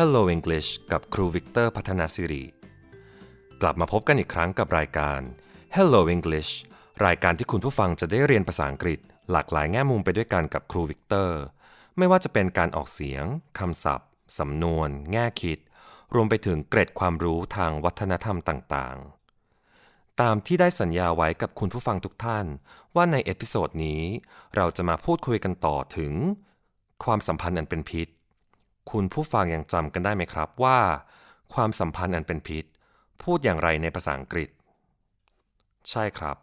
Hello English กับครูวิกเตอร์พัฒนาสิริ กลับมาพบกันอีกครั้งกับรายการ Hello English รายการที่คุณผู้ฟังจะได้เรียนภาษาอังกฤษ หลากหลายแง่มุมไปด้วยกันกับครูวิกเตอร์ ไม่ว่าจะเป็นการออกเสียง คำศัพท์ สำนวน แง่คิด รวมไปถึงเกร็ดความรู้ทางวัฒนธรรมต่างๆ ตามที่ได้สัญญาไว้กับคุณผู้ฟังทุกท่าน ว่าในเอพิโซดนี้ เราจะมาพูดคุยกันต่อถึง ความสัมพันธ์อันเป็นพิษ คุณผู้ฟังยังจำกันได้ไหมครับว่า ความสัมพันธ์อันเป็นพิษ พูดอย่างไรในภาษาอังกฤษ ใช่ครับ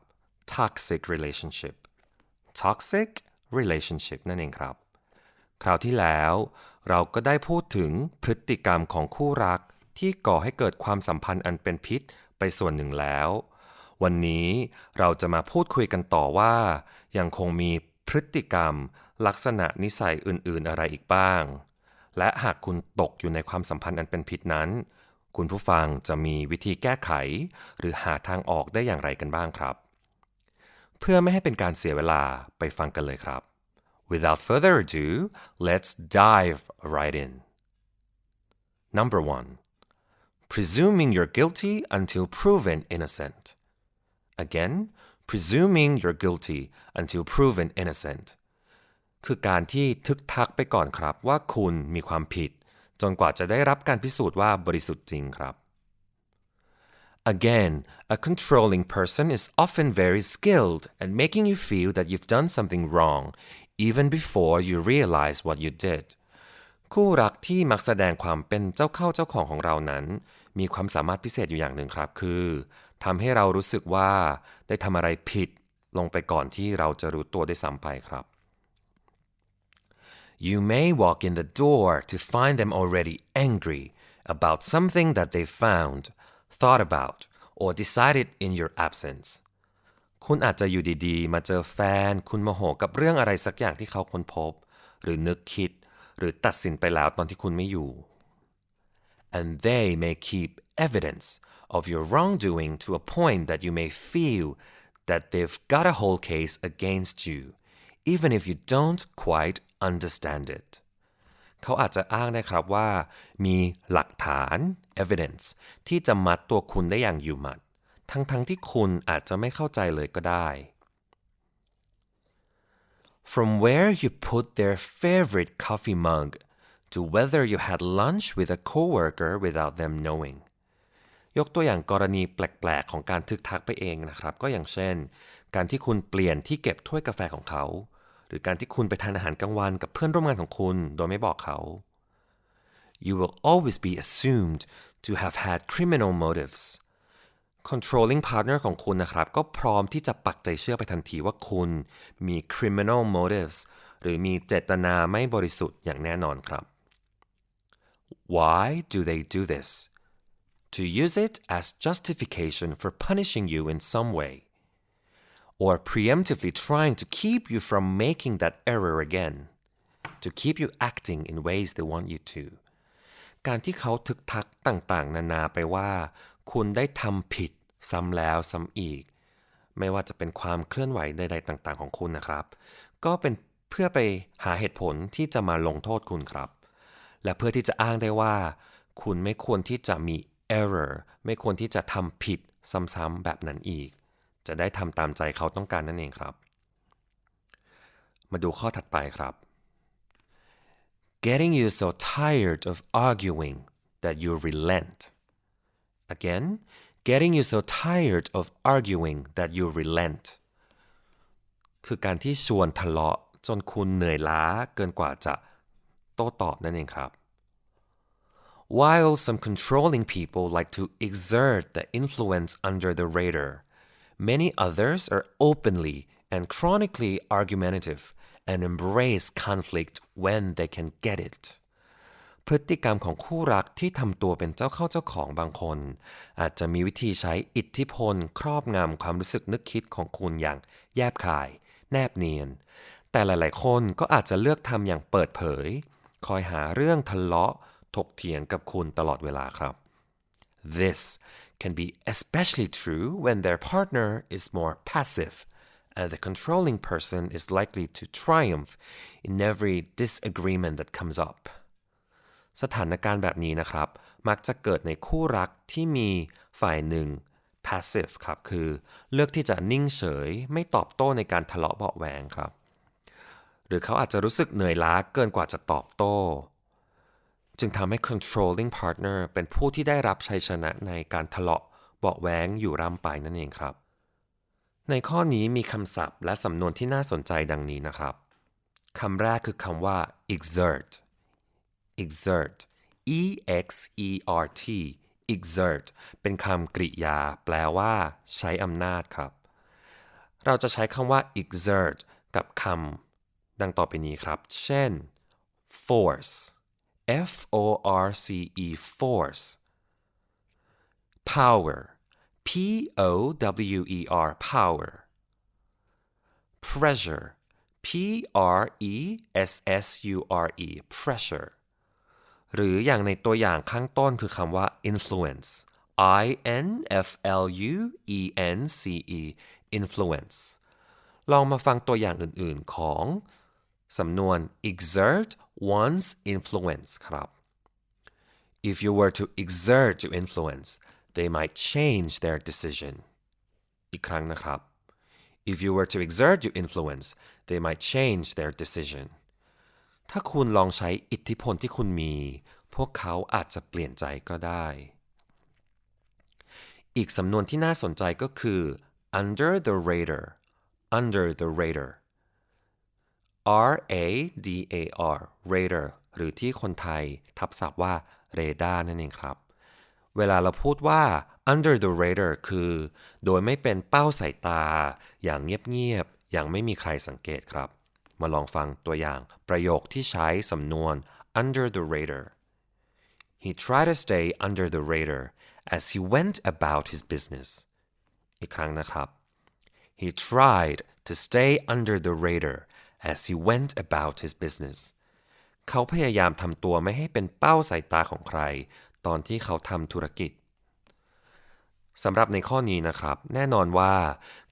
toxic relationship toxic relationship นั่นเองครับ คราวที่แล้วเราก็ได้พูดถึงพฤติกรรมของคู่รักที่ก่อให้เกิดความสัมพันธ์อันเป็นพิษไปส่วนหนึ่งแล้ว วันนี้เราจะมาพูดคุยกันต่อว่า ยังคงมีพฤติกรรม ลักษณะนิสัยอื่น ๆ อะไรอีกบ้าง และหากคุณตกอยู่ในความสัมพันธ์อันเป็นพิษนั้น คุณผู้ฟังจะมีวิธีแก้ไข หรือหาทางออกได้อย่างไรกันบ้างครับ เพื่อไม่ให้เป็นการเสียเวลาไปฟังกันเลยครับ Without further ado let's dive right in Number one presuming you're guilty until proven innocent again presuming you're guilty until proven innocent คือการที่ทึกทักไปก่อนครับว่าคุณมีความผิด จนกว่าจะได้รับการพิสูจน์ว่าบริสุทธิ์จริงครับ Again, a controlling person is often very skilled at making you feel that you've done something wrong even before you realize what you did. คู่รักที่มักแสดงความเป็นเจ้าเข้าเจ้าของของเรานั้น มีความสามารถพิเศษอยู่อย่างหนึ่งครับ คือทำให้เรารู้สึกว่าได้ทำอะไรผิด ลงไปก่อนที่เราจะรู้ตัวได้ซ้ำไปครับ You may walk in the door to find them already angry about something that they found, thought about, or decided in your absence. คุณอาจจะอยู่ดีๆ มาเจอแฟน คุณโมโหกับเรื่องอะไรสักอย่างที่เขาค้นพบ หรือนึกคิด หรือตัดสินไปแล้วตอนที่คุณไม่อยู่ And they may keep evidence of your wrongdoing to a point that you may feel that they've got a whole case against you, even if you don't quite understand it. เขาอาจจะอ้างได้ครับว่า มีหลักฐาน evidence ที่จะมัดตัวคุณได้อย่างอยู่หมัด ทั้งๆทที่คุณอาจจะไม่เข้าใจเลยก็ได้ From where you put their favorite coffee mug to whether you had lunch with a coworker without them knowing ยกตัวอย่างกรณีแปลก ๆ ของการทึกทักไปเองนะครับ ก็อย่างเช่น การที่คุณเปลี่ยนที่เก็บถ้วยกาแฟของเขา รือการที่คุณไปทานอาหารกลางวันกับเพื่อนร่วมงานของคุณโดยไม่บอกเขา You will always be assumed to have had criminal motives controlling partner ของคุณนะครับ ก็พร้อมที่จะปักใจเชื่อไปทันทีว่าคุณมี criminal motives หรือมีเจตนาไม่บริสุทธิ์อย่างแน่นอนครับ Why do they do this? To use it as justification for punishing you in some way, or preemptively trying to keep you from making that error again, to keep you acting in ways they want you to. การที่เขาทึกทักต่างๆ นานาไปว่า คุณได้ทำผิดซ้ำแล้วซ้ำอีก ไม่ว่าจะเป็นความเคลื่อนไหวใดๆต่างๆ ของคุณนะครับ ก็เป็นเพื่อไปหาเหตุผลที่จะมาลงโทษคุณครับ และเพื่อที่จะอ้างได้ว่า คุณไม่ควรที่จะมี error ไม่ควรที่จะทำผิดซ้ำๆแบบนั้นอีก จะได้ทำตามใจเขาต้องการนั่นเองครับ มาดูข้อถัดไปครับ getting you so tired of arguing that you relent. Again, getting you so tired of arguing that you relent. คือการที่ชวนทะเลาะจนคุณเหนื่อยล้าเกินกว่าจะโต้ตอบนั่นเองครับ While some controlling people like to exert the influence under the radar, many others are openly and chronically argumentative and embrace conflict when they can get it พฤติกรรมของคู่รักที่ทำตัวเป็นเจ้าเข้าเจ้าของบางคน อาจจะมีวิธีใช้อิทธิพล ครอบงำความรู้สึกนึกคิดของคุณอย่างแยบคาย แนบเนียน แต่หลาย ๆ คนก็อาจจะเลือกทำอย่างเปิดเผย คอยหาเรื่องทะเลาะ ถกเถียงกับคุณตลอดเวลาครับ This can be especially true when their partner is more passive and the controlling person is likely to triumph in every disagreement that comes up. สถานการณ์แบบนี้นะครับ มักจะเกิดในคู่รักที่มีฝ่ายหนึ่ง passive ครับ คือเลือกที่จะนิ่งเฉย ไม่ตอบโต้ในการทะเลาะเบาะแหวงครับ หรือเขาอาจจะรู้สึกเหนื่อยล้าเกินกว่าจะตอบโต้ จึงทำให้ controlling partner เป็นผู้ที่ได้รับชัยชนะในการทะเลาะเบาะแหวงอยู่ร่ำไปนั่นเองครับ ในข้อนี้มีคำศัพท์และสำนวนที่น่าสนใจดังนี้นะครับคำแรกคือคำว่า exert exert e x e r t exert เป็นคำกริยา แปลว่า ใช้อำนาจครับ เราจะใช้คำว่า exert กับคำดังต่อไปนี้ครับ เช่น force f o r c e force power p o w e r power pressure p r e s s u r e pressure หรืออย่างในตัวอย่างข้างต้นคือคำว่า influence i n f l u e n c e influence ลองมาฟังตัวอย่างอื่นๆของ สำนวน exert one's influence ครับ if you were to exert your influence they might change their decision อีกครั้งนะครับ if you were to exert your influence they might change their decision ถ้าคุณลองใช้อิทธิพลที่คุณมี พวกเขาอาจจะเปลี่ยนใจก็ได้ อีกสำนวนที่น่าสนใจก็คือ under the radar under the radar R A D A R radar หรือที่คนไทยทับศัพท์ว่าเรดาร์นั่นเองครับ เวลาเราพูดว่า under the radar คือ โดยไม่เป็นเป้าสายตา อย่างเงียบๆ อย่างไม่มีใครสังเกตครับ มาลองฟังตัวอย่างประโยคที่ใช้สำนวน under the radar He tried to stay under the radar as he went about his business อีกครั้งนะครับ He tried to stay under the radar as he went about his business เขาพยายามทำตัวไม่ให้เป็นเป้าสายตาของใคร ตอนที่เขาทำธุรกิจสำหรับในข้อนี้นะครับ แน่นอนว่า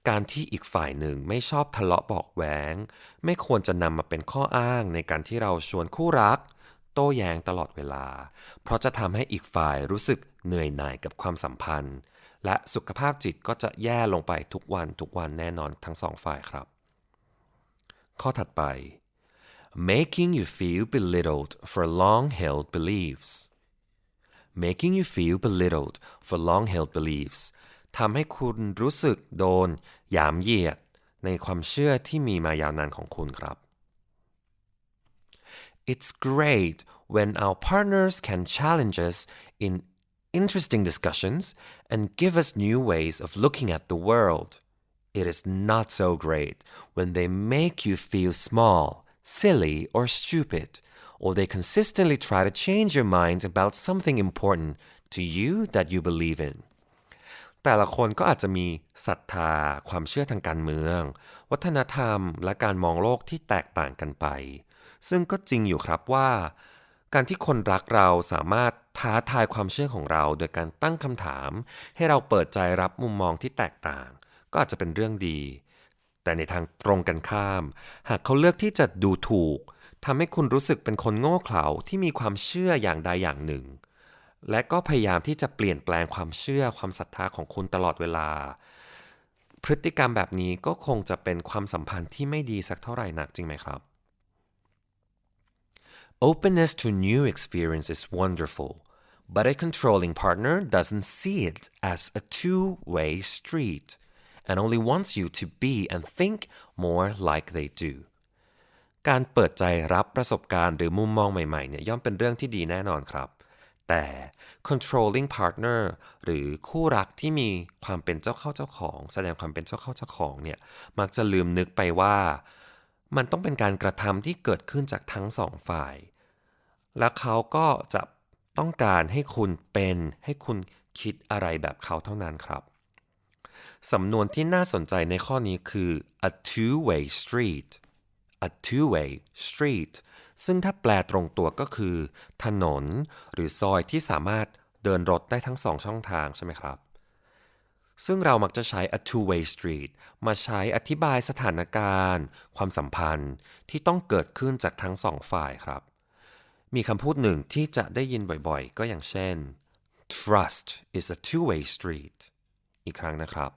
การที่อีกฝ่ายหนึ่งไม่ชอบทะเลาะบอกแหวง ไม่ควรจะนำมาเป็นข้ออ้างในการที่เราชวนคู่รัก โต้แย้งตลอดเวลา เพราะจะทำให้อีกฝ่ายรู้สึกเหนื่อยหน่ายกับความสัมพันธ์ และสุขภาพจิตก็จะแย่ลงไปทุกวันทุกวันแน่นอนทั้งสองฝ่ายครับ ข้อถัดไป making you feel belittled for long-held beliefs making you feel belittled for long-held beliefs ทำให้คุณรู้สึกโดนหยามเหยียดในความเชื่อที่มีมายาวนานของคุณครับ It's great when our partners can challenge us in interesting discussions and give us new ways of looking at the world. It is not so great when they make you feel small, silly, or stupid, or they consistently try to change your mind about something important to you that you believe in. แต่ละคนก็อาจจะมีศรัทธา ความเชื่อทางการเมือง วัฒนธรรม และการมองโลกที่แตกต่างกันไป ซึ่งก็จริงอยู่ครับว่า การที่คนรักเราสามารถท้าทายความเชื่อของเรา โดยการตั้งคำถาม ให้เราเปิดใจรับมุมมองที่แตกต่าง ก็อาจจะเป็นเรื่องดี แต่ในทางตรงกันข้าม หากเขาเลือกที่จะดูถูกทำให้คุณรู้สึกเป็นคนโง่เขลาที่มีความเชื่ออย่างใดอย่างหนึ่ง และก็พยายามที่จะเปลี่ยนแปลงความเชื่อความศรัทธาของคุณตลอดเวลา พฤติกรรมแบบนี้ก็คงจะเป็นความสัมพันธ์ที่ไม่ดีสักเท่าไหร่นักจริงไหมครับ Openness to new experience is wonderful, but a controlling partner doesn't see it as a two-way street and only wants you to be and think more like they do. การเปิดใจรับประสบการณ์หรือมุมมองใหม่ๆเนี่ยย่อมเป็นเรื่องที่ดีแน่นอนครับ แต่ controlling partner หรือคู่รักที่มีความเป็นเจ้าเข้าเจ้าของ แสดงความเป็นเจ้าเข้าเจ้าของเนี่ยมักจะลืมนึกไปว่า มันต้องเป็นการกระทำที่เกิดขึ้นจากทั้งสองฝ่าย และเขาก็จะต้องการให้คุณเป็นให้คุณคิดอะไรแบบเขาเท่านั้นครับ สำนวนที่น่าสนใจในข้อนี้คือ a two-way street a two-way street ซึ่งถ้าแปลตรงตัวก็คือ ถนน หรือซอยที่สามารถเดินรถได้ทั้งสองช่องทางใช่ไหมครับ ซึ่งเรามักจะใช้ a two-way street มาใช้อธิบายสถานการณ์ ความสัมพันธ์ที่ต้องเกิดขึ้นจากทั้งสองฝ่ายครับ มีคำพูดหนึ่งที่จะได้ยินบ่อยๆ ก็อย่างเช่น trust is a two-way street อีกครั้งนะครับ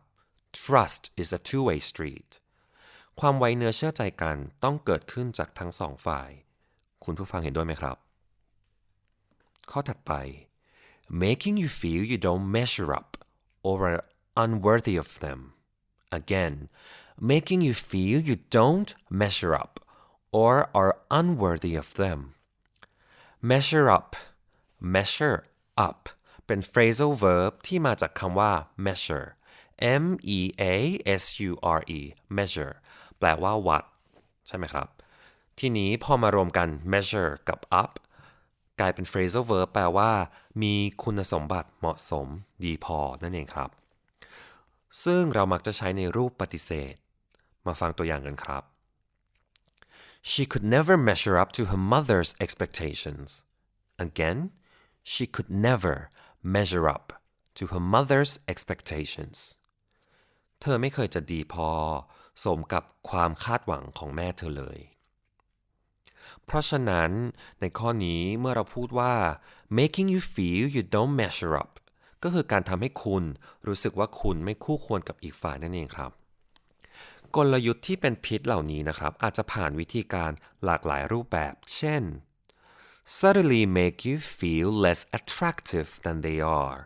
trust is a two-way street ความไว้เนื้อเชื่อใจกันต้องเกิดขึ้นจากทั้งสองฝ่าย คุณผู้ฟังเห็นด้วยไหมครับ ข้อถัดไป making you feel you don't measure up or are unworthy of them again making you feel you don't measure up or are unworthy of them measure up measure up เป็น phrasal verb ที่มาจากคำว่า measure m e a s u r e measure แปลว่าวัด ใช่ไหมครับ ทีนี้พอมารวมกัน measure กับ up กลายเป็น phrasal verb แปลว่า มีคุณสมบัติเหมาะสมดีพอนั่นเองครับ ซึ่งเรามักจะใช้ในรูปปฏิเสธ มาฟังตัวอย่างกันครับ She could never measure up to her mother's expectations. Again, she could never measure up to her mother's expectations. เธอไม่เคยจะดีพอ สมกับความคาดหวังของแม่เธอเลย เพราะฉะนั้นในข้อนี้เมื่อเราพูดว่า making you feel you don't measure up ก็คือการทำให้คุณรู้สึกว่าคุณไม่คู่ควรกับอีกฝ่ายนั่นเองครับ กลยุทธ์ที่เป็นพิษเหล่านี้นะครับ อาจจะผ่านวิธีการหลากหลายรูปแบบ เช่น subtly make you feel less attractive than they are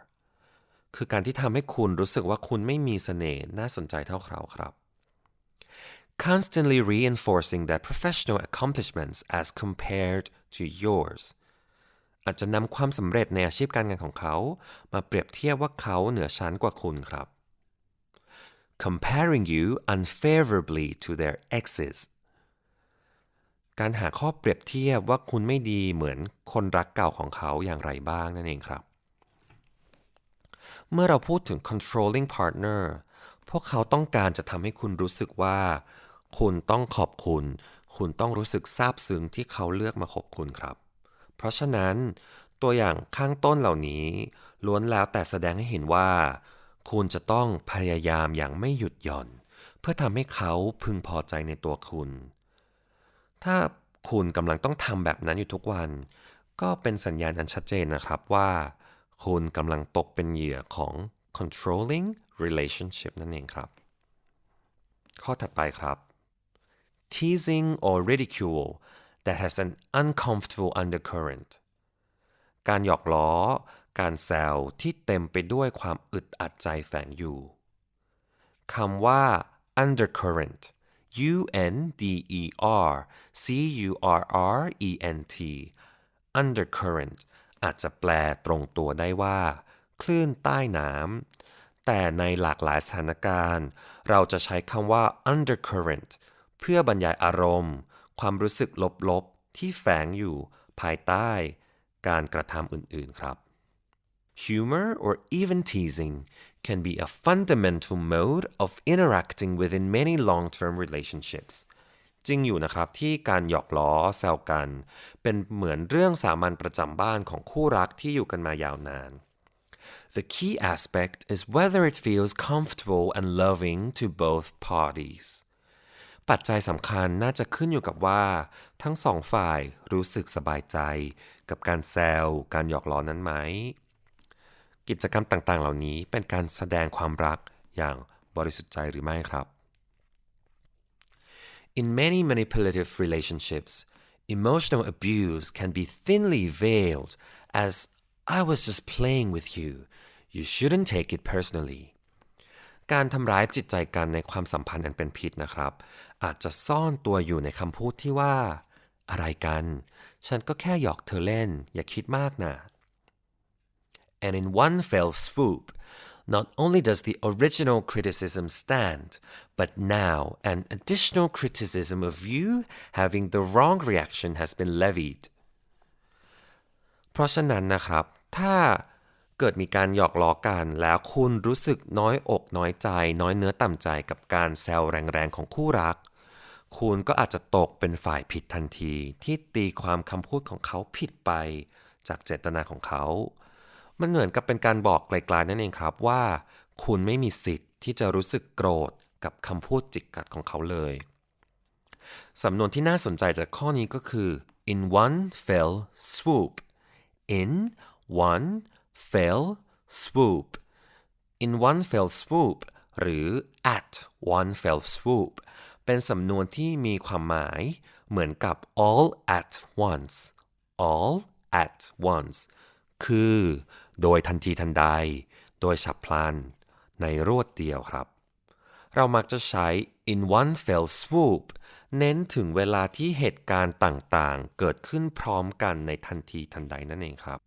คือการที่ทำให้คุณรู้สึกว่าคุณไม่มีเสน่ห์น่าสนใจเท่าเขาครับ constantly reinforcing their professional accomplishments as compared to yours อาจจะนำความสำเร็จในอาชีพการงานของเขา มาเปรียบเทียบว่าเขาเหนือชั้นกว่าคุณครับ comparing you unfavorably to their exes การหาข้อเปรียบเทียบว่าคุณไม่ดีเหมือนคนรักเก่าของเขาอย่างไรบ้างนั่นเองครับ เมื่อเราพูดถึง controlling partner พวกเขาต้องการจะทำให้คุณรู้สึกว่า คุณต้องขอบคุณ คุณต้องรู้สึกซาบซึ้งที่เขาเลือกมาขอบคุณครับ เพราะฉะนั้น ตัวอย่างข้างต้นเหล่านี้ ล้วนแล้วแต่แสดงให้เห็นว่า คุณจะต้องพยายามอย่างไม่หยุดหย่อน เพื่อทำให้เขาพึงพอใจในตัวคุณ ถ้าคุณกำลังต้องทำแบบนั้นอยู่ทุกวัน ก็เป็นสัญญาณอันชัดเจนนะครับว่า คุณกำลังตกเป็นเหยื่อของ controlling relationship นั่นเองครับ ข้อถัดไปครับ teasing or ridicule that has an uncomfortable undercurrent การหยอกล้อ การแซวที่เต็มไปด้วยความอึดอัดใจแฝงอยู่ คำว่า undercurrent U N D E R C U R R E N T undercurrent อาจจะแปลตรงตัวได้ว่า คลื่นใต้น้ำแต่ในหลากหลายสถานการณ์ เราจะใช้คำว่า undercurrent เพื่อบรรยายอารมณ์ ความรู้สึกลบๆ ที่แฝงอยู่ภายใต้ การกระทำอื่นๆครับ Humor or even teasing can be a fundamental mode of interacting within many long-term relationships จริงอยู่นะครับที่การหยอกล้อแซวกัน เป็นเหมือนเรื่องสามัญประจำบ้านของคู่รักที่อยู่กันมายาวนาน The key aspect is whether it feels comfortable and loving to both parties ปัจจัยสำคัญน่าจะขึ้นอยู่กับว่า ทั้งสองฝ่ายรู้สึกสบายใจ กับการแซวการหยอกล้อนั้นไหม กิจกรรมต่างๆ เหล่านี้เป็นการแสดงความรักอย่างบริสุทธิ์ใจหรือไม่ครับ In many manipulative relationships, emotional abuse can be thinly veiled as I was just playing with you. You shouldn't take it personally. การทำร้ายจิตใจกันในความสัมพันธ์อันเป็นพิษนะครับ อาจจะซ่อนตัวอยู่ในคำพูดที่ว่า อะไรกัน ฉันก็แค่หยอกเธอเล่น อย่าคิดมากนะ And in one fell swoop, not only does the original criticism stand, but now an additional criticism of you having the wrong reaction has been levied. เพราะฉะนั้นนะครับ ถ้าเกิดมีการหยอกล้อกันแล้วคุณรู้สึกน้อยอกน้อยใจ น้อยเนื้อต่ำใจกับการแซวแรงๆของคู่รัก คุณก็อาจจะตกเป็นฝ่ายผิดทันทีที่ตีความคำพูดของเขาผิดไปจากเจตนาของเขา มันเหมือนกับเป็นการบอกไกลๆนั่นเองครับว่า คุณไม่มีสิทธิ์ที่จะรู้สึกโกรธกับคำพูดจิกกัดของเขาเลยสำนวนที่น่าสนใจจากข้อนี้ก็คือ in one fell swoop in one fell swoop in one fell swoop หรือ at one fell swoop เป็นสำนวนที่มีความหมายเหมือนกับ all at once all at once คือ โดยทันทีทันใด โดยฉับพลัน ในรวดเดียวครับ เรามักจะใช้ in one fell swoop เน้นถึงเวลาที่เหตุการณ์ต่างๆ เกิดขึ้นพร้อมกันในทันทีทันใดนั่นเองครับ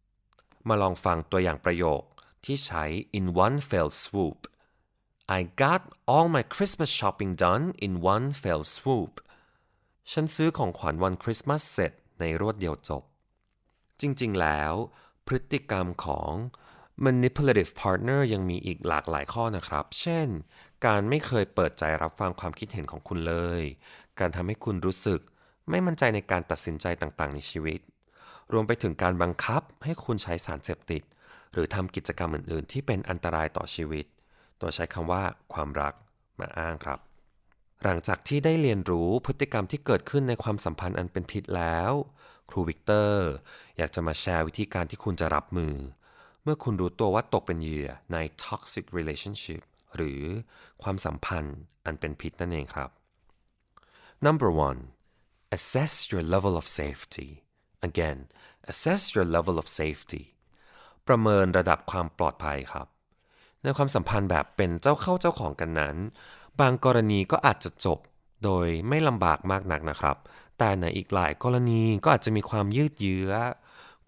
มาลองฟังตัวอย่างประโยคที่ใช้ in one fell swoop I got all my Christmas shopping done in one fell swoop ฉันซื้อของขวัญวันคริสต์มาสเสร็จในรวดเดียวจบ จริงๆแล้ว พฤติกรรมของ manipulative partner ยังมีอีกหลากหลายข้อนะครับ เช่น การไม่เคยเปิดใจรับฟังความคิดเห็นของคุณเลย การทำให้คุณรู้สึก ไม่มั่นใจในการตัดสินใจต่างๆ ในชีวิต รวมไปถึงการบังคับให้คุณใช้สารเสพติด หรือทำกิจกรรมอื่น ๆ ที่เป็นอันตรายต่อชีวิต โดยใช้คำว่าความรักมาอ้างครับ หลังจากที่ได้เรียนรู้พฤติกรรมที่เกิดขึ้นในความสัมพันธ์อันเป็นพิษแล้ว ครูวิกเตอร์ อยากจะมาแชร์วิธีการที่คุณจะรับมือ เมื่อคุณรู้ตัวว่าตกเป็นเหยื่อใน toxic relationship หรือความสัมพันธ์อันเป็นพิษนั่นเองครับ Number one assess your level of safety again assess your level of safety ประเมินระดับความปลอดภัยครับ ในความสัมพันธ์แบบเป็นเจ้าเข้าเจ้าของกันนั้น บางกรณีก็อาจจะจบโดยไม่ลำบากมากนักนะครับ แต่ในอีกหลายกรณีก็อาจจะมีความยืดเยื้อ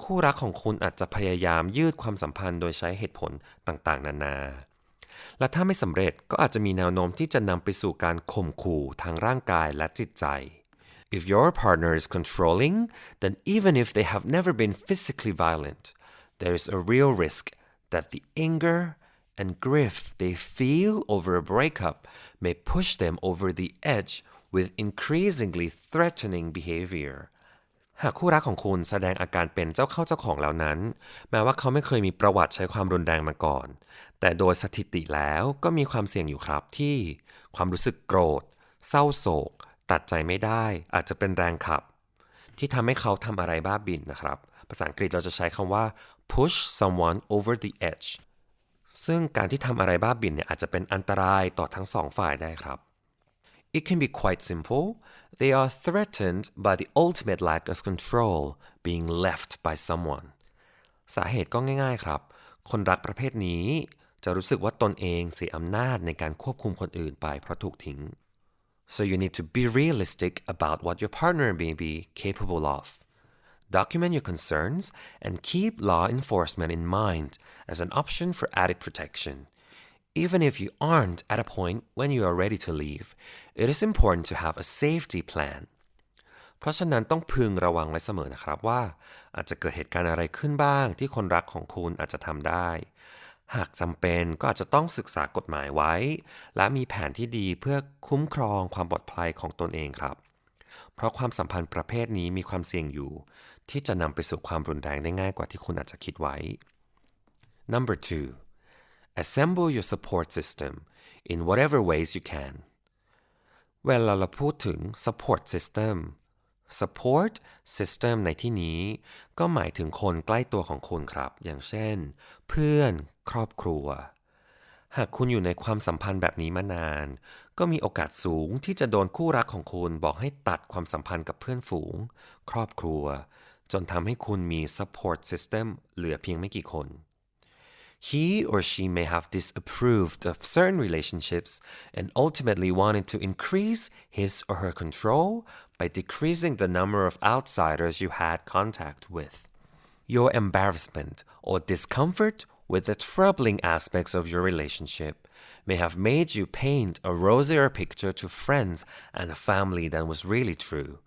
คู่รักของคุณอาจจะพยายามยืดความสัมพันธ์โดยใช้เหตุผลต่างๆ นานา และถ้าไม่สำเร็จก็อาจจะมีแนวโน้มที่จะนำไปสู่การข่มขู่ทางร่างกายและจิตใจ If your partner is controlling, then even if they have never been physically violent, there is a real risk that the anger and grief they feel over a breakup may push them over the edge with increasingly threatening behavior. หากคู่รักของคุณแสดงอาการเป็นเจ้าเข้าเจ้าของแล้วนั้น แม้ว่าเขาไม่เคยมีประวัติใช้ความรุนแรงมาก่อน แต่โดยสถิติแล้วก็มีความเสี่ยงอยู่ครับที่ ความรู้สึกโกรธ เศร้าโศก ตัดใจไม่ได้ อาจจะเป็นแรงขับ ที่ทำให้เขาทำอะไรบ้าบินนะครับ ภาษาอังกฤษเราจะใช้คำว่า push someone over the edge ซึ่งการที่ทำอะไรบ้าบินเนี่ยอาจจะเป็นอันตรายต่อทั้งสองฝ่ายได้ครับ It can be quite simple. They are threatened by the ultimate lack of control being left by someone. สาเหตุก็ง่ายๆครับ คนรักประเภทนี้ จะรู้สึกว่าตนเองเสียอำนาจในการควบคุมคนอื่นไปเพราะถูกทิ้ง So you need to be realistic about what your partner may be capable of. Document your concerns and keep law enforcement in mind as an option for added protection. Even if you aren't at a point when you are ready to leave, it is important to have a safety plan. เพราะฉะนั้นต้องพึงระวังไว้เสมอนะครับว่า อาจจะเกิดเหตุการณ์อะไรขึ้นบ้าง ที่คนรักของคุณอาจจะทำได้ หากจำเป็นก็อาจจะต้องศึกษากฎหมายไว้ และมีแผนที่ดีเพื่อคุ้มครองความปลอดภัยของตนเองครับ เพราะความสัมพันธ์ประเภทนี้มีความเสี่ยงอยู่ ที่จะนำไปสู่ความรุนแรงได้ง่ายกว่าที่คุณอาจจะคิดไว้ Number two assemble your support system in whatever ways you can เวลาเราพูดถึง support system support system ในที่นี้ ก็หมายถึงคนใกล้ตัวของคุณครับ อย่างเช่น เพื่อนครอบครัว หากคุณอยู่ในความสัมพันธ์แบบนี้มานาน ก็มีโอกาสสูงที่จะโดนคู่รักของคุณบอกให้ตัดความสัมพันธ์กับเพื่อนฝูง ครอบครัว จนทำให้คุณมี support system เหลือเพียงไม่กี่คน he or she may have disapproved of certain relationships and ultimately wanted to increase his or her control by decreasing the number of outsiders you had contact with. Your embarrassment or discomfort with the troubling aspects of your relationship may have made you paint a rosier picture to friends and family than was really true.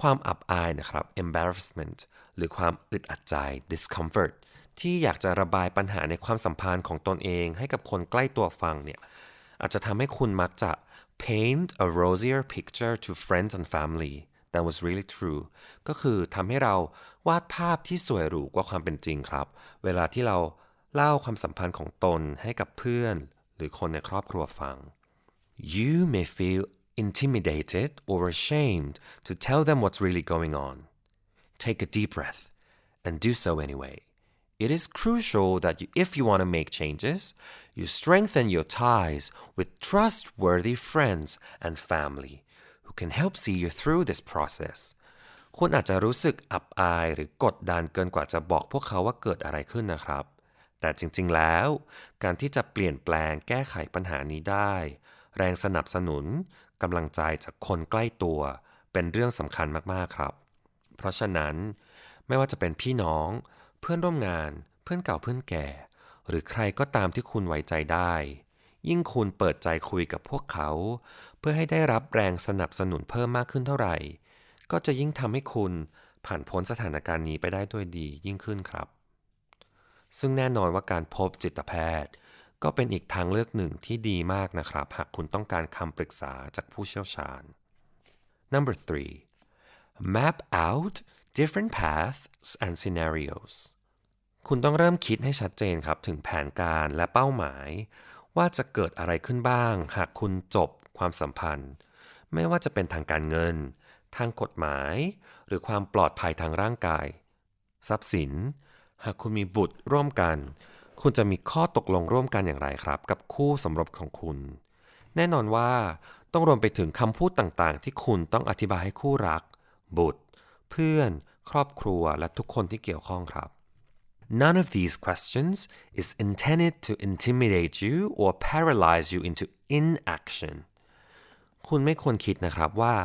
ความอับอายนะครับ embarrassment หรือความอึดอัดใจ discomfort ที่อยากจะระบายปัญหาในความสัมพันธ์ของตนเอง ให้กับคนใกล้ตัวฟังเนี่ยอาจจะทำให้คุณมักจะ paint a rosier picture to friends and family that was really true ก็คือทำให้เราวาดภาพที่สวยหรูกว่าความเป็นจริงครับ เวลาที่เราเล่าความสัมพันธ์ของตนให้กับเพื่อน หรือคนในครอบครัวฟัง you may feel intimidated or ashamed to tell them what's really going on take a deep breath and do so anyway. It is crucial that you, if you want to make changes, you strengthen your ties with trustworthy friends and family who can help see you through this process. คุณอาจจะรู้สึกอับอายหรือกดดันเกินกว่าจะบอกพวกเขาว่าเกิดอะไรขึ้นนะครับ แต่จริงๆ แล้ว การที่จะเปลี่ยนแปลงแก้ไขปัญหานี้ได้ แรงสนับสนุนกำลังใจจากคนใกล้ตัว เป็นเรื่องสำคัญมากๆ ครับ เพราะฉะนั้น ไม่ว่าจะเป็นพี่น้อง พื่อนร่วมงาน เพื่อนเก่าเพื่อนแก่ หรือใครก็ตามที่คุณไว้ใจได้ ยิ่งคุณเปิดใจคุยกับพวกเขา เพื่อให้ได้รับแรงสนับสนุนเพิ่มมากขึ้นเท่าไหร่ ก็จะยิ่งทำให้คุณผ่านพ้นสถานการณ์นี้ไปได้ด้วยดียิ่งขึ้นครับ ซึ่งแน่นอนว่าการพบจิตแพทย์ ก็เป็นอีกทางเลือกหนึ่งที่ดีมากนะครับ หากคุณต้องการคำปรึกษาจากผู้เชี่ยวชาญ Number three map out different paths and scenarios คุณต้องเริ่มคิดให้ชัดเจนครับถึงแผนการและเป้าหมาย ว่าจะเกิดอะไรขึ้นบ้าง หากคุณจบความสัมพันธ์ ไม่ว่าจะเป็นทางการเงิน ทางกฎหมาย หรือความปลอดภัยทางร่างกาย ทรัพย์สิน หากคุณมีบุตรร่วมกัน คุณจะมีข้อตกลงร่วมกันอย่างไรครับ กับคู่สมรสของคุณ แน่นอนว่าต้องรวมไปถึงคำพูดต่างๆ ที่คุณต้องอธิบายให้คู่รัก บุตร เพื่อน ครอบครัวและทุกคนที่เกี่ยวข้องครับ None of these questions is intended to intimidate you or paralyze you into inaction คุณไม่ควรคิดนะครับว่า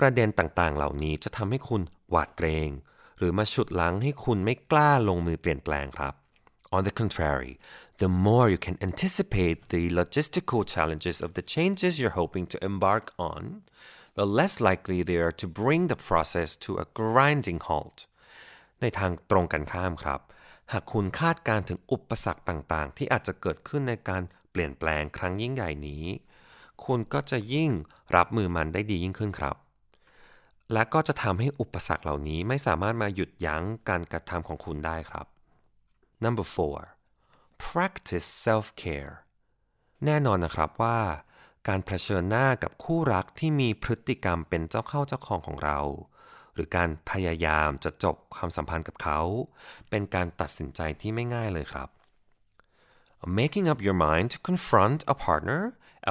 ประเด็นต่างๆ เหล่านี้จะทำให้คุณหวาดเกรง หรือมาฉุดลังให้คุณไม่กล้าลงมือเปลี่ยนแปลงครับ On the contrary, the more you can anticipate the logistical challenges of the changes you're hoping to embark on, the less likely they are to bring the process to a grinding halt. ในทางตรงกันข้ามครับ หากคุณคาดการถึงอุปสรรคต่างๆ ที่อาจจะเกิดขึ้นในการเปลี่ยนแปลงครั้งยิ่งใหญ่นี้ คุณก็จะยิ่งรับมือมันได้ดียิ่งขึ้นครับ และก็จะทำให้อุปสรรคเหล่านี้ไม่สามารถมาหยุดยั้งการกระทำของคุณได้ครับ Number four practice self-care แน่นอนนะครับว่า การเผชิญหน้ากับคู่รักที่มีพฤติกรรมเป็นเจ้าเข้าเจ้าของของเรา หรือการพยายามจะจบความสัมพันธ์กับเขา เป็นการตัดสินใจที่ไม่ง่ายเลยครับ Making up your mind to confront a partner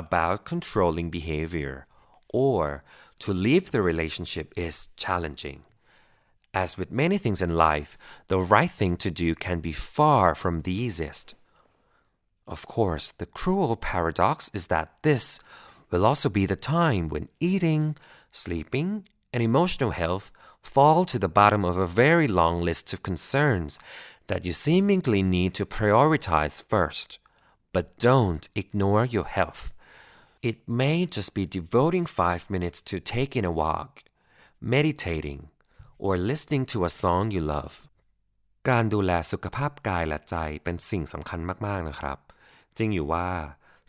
about controlling behavior or to leave the relationship is challenging. As with many things in life, the right thing to do can be far from the easiest. Of course, the cruel paradox is that this will also be the time when eating, sleeping, and emotional health fall to the bottom of a very long list of concerns that you seemingly need to prioritize first. But don't ignore your health. It may just be devoting five minutes to taking a walk, meditating, or listening to a song you love. การดูแลสุขภาพกายและใจเป็นสิ่งสำคัญมาก ๆ นะครับ จริงอยู่ว่า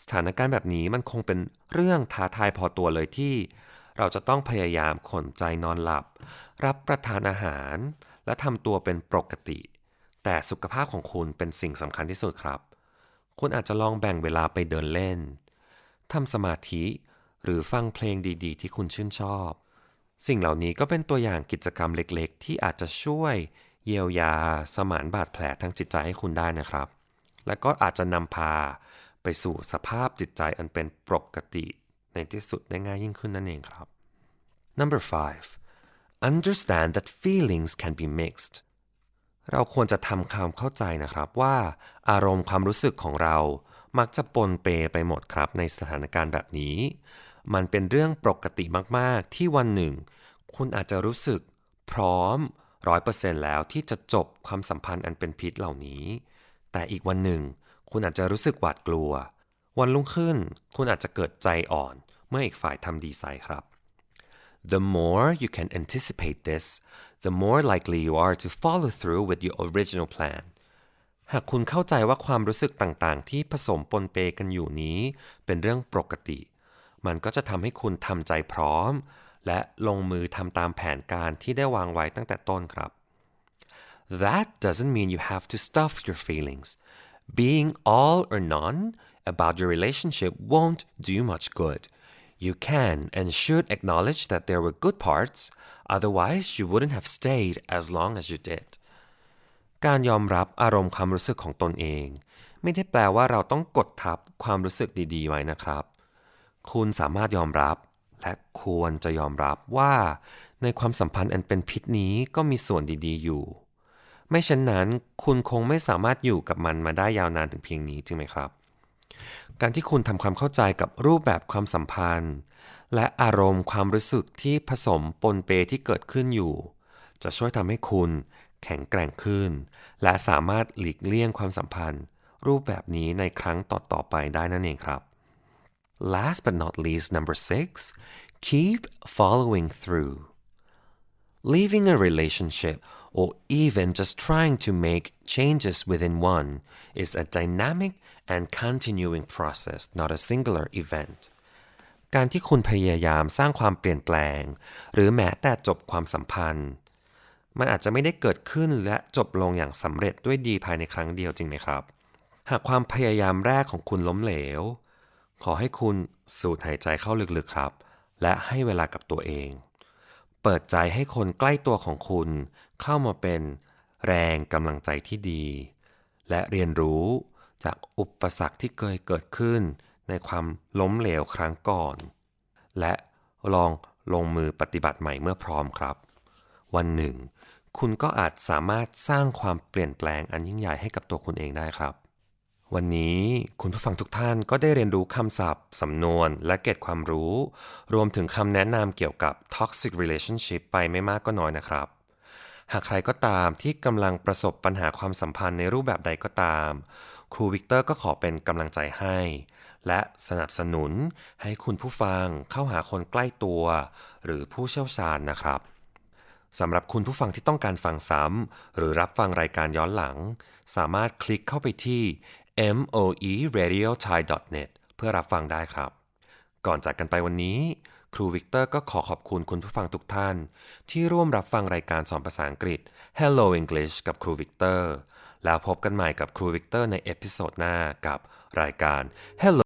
สถานการณ์แบบนี้มันคงเป็นเรื่องท้าทายพอตัวเลยที่ เราจะต้องพยายามขนใจนอนหลับ รับประทานอาหาร และทำตัวเป็นปกติ แต่สุขภาพของคุณเป็นสิ่งสำคัญที่สุดครับ คุณอาจจะลองแบ่งเวลาไปเดินเล่นทำสมาธิหรือฟังเพลงดีๆ ที่คุณชื่นชอบ สิ่งเหล่านี้ก็เป็นตัวอย่างกิจกรรมเล็กๆ ที่อาจจะช่วย เยียวยา สมานบาดแผลทางจิตใจให้คุณได้นะครับ และก็อาจจะนำพาไปสู่สภาพจิตใจอันเป็นปกติ ในที่สุดได้ง่ายยิ่งขึ้นนั่นเองครับ Number five understand that feelings can be mixed เราควรจะทำความเข้าใจนะครับว่าอารมณ์ความรู้สึกของเรามักจะปนเปไปหมดครับในสถานการณ์แบบนี้ มันเป็นเรื่องปกติมาก ๆ ที่วันหนึ่ง คุณอาจจะรู้สึกพร้อมร้อยเปอร์เซ็นต์แล้วที่จะจบความสัมพันธ์อันเป็นพิษเหล่านี้ แต่อีกวันหนึ่ง คุณอาจจะรู้สึกหวาดกลัว วันรุ่งขึ้น คุณอาจจะเกิดใจอ่อน เมื่ออีกฝ่ายทำดีใส่ครับ The more you can anticipate this, the more likely you are to follow through with your original plan. หากคุณเข้าใจว่าความรู้สึกต่างๆ ที่ผสมปนเปกันอยู่นี้ เป็นเรื่องปกติ มันก็จะทำให้คุณทำใจพร้อม และลงมือทำตามแผนการที่ได้วางไว้ตั้งแต่ต้นครับ That doesn't mean you have to stuff your feelings. Being all or none about your relationship won't do much good. You can and should acknowledge that there were good parts, otherwise you wouldn't have stayed as long as you did การยอมรับอารมณ์ความรู้สึกของตนเอง ไม่ได้แปลว่าเราต้องกดทับความรู้สึกดีๆ ไว้นะครับ คุณสามารถยอมรับ และควรจะยอมรับว่า ในความสัมพันธ์อันเป็นพิษนี้ก็มีส่วนดีๆ อยู่ ไม่เช่นนั้นคุณคงไม่สามารถอยู่กับมันมาได้ยาวนานถึงเพียงนี้จริงไหมครับ การที่คุณทำความเข้าใจกับรูปแบบความสัมพันธ์ และอารมณ์ความรู้สึกที่ผสมปนเปที่เกิดขึ้นอยู่ จะช่วยทำให้คุณแข็งแกร่งขึ้น และสามารถหลีกเลี่ยงความสัมพันธ์ รูปแบบนี้ในครั้งต่อๆไปได้นั่นเองครับ Last but not least number six keep following through Leaving a relationship or even just trying to make changes within one is a dynamic and continuing process, not a singular event. การที่คุณพยายามสร้างความเปลี่ยนแปลง หรือแม้แต่จบความสัมพันธ์ มันอาจจะไม่ได้เกิดขึ้นและจบลงอย่างสำเร็จด้วยดีภายในครั้งเดียวจริงไหมครับ หากความพยายามแรกของคุณล้มเหลว ขอให้คุณสูดหายใจเข้าลึกๆครับ และให้เวลากับตัวเอง เปิดใจให้คนใกล้ตัวของคุณ เข้ามาเป็นแรงกำลังใจที่ดี และเรียนรู้ จากอุปสรรคที่เคยเกิดขึ้นในความล้มเหลวครั้งก่อน และลองลงมือปฏิบัติใหม่เมื่อพร้อมครับ วันหนึ่ง คุณก็อาจสามารถสร้างความเปลี่ยนแปลงอันยิ่งใหญ่ให้กับตัวคุณเองได้ครับ วันนี้คุณผู้ฟังทุกท่านก็ได้เรียนรู้คำศัพท์ สำนวน และเกร็ดความรู้ รวมถึงคำแนะนำเกี่ยวกับ toxic relationship ไปไม่มากก็น้อยนะครับหากใครก็ตามที่กำลังประสบปัญหาความสัมพันธ์ในรูปแบบใดก็ตาม ครูวิกเตอร์ก็ขอเป็นกำลังใจให้ และสนับสนุนให้คุณผู้ฟังเข้าหาคนใกล้ตัว หรือผู้เชี่ยวชาญนะครับสำหรับคุณผู้ฟังที่ต้องการฟังซ้ำหรือรับฟังรายการย้อนหลัง สามารถคลิกเข้าไปที่ moeradiothai.net เพื่อรับฟังได้ครับ ก่อนจากกันไปวันนี้ ครูวิกเตอร์ก็ขอขอบคุณคุณผู้ฟังทุกท่าน ที่ร่วมรับฟังรายการสอนภาษาอังกฤษ Hello English กับครูวิกเตอร์ แล้วพบกันใหม่กับครูวิกเตอร์ในเอพิโซดหน้ากับรายการ Hello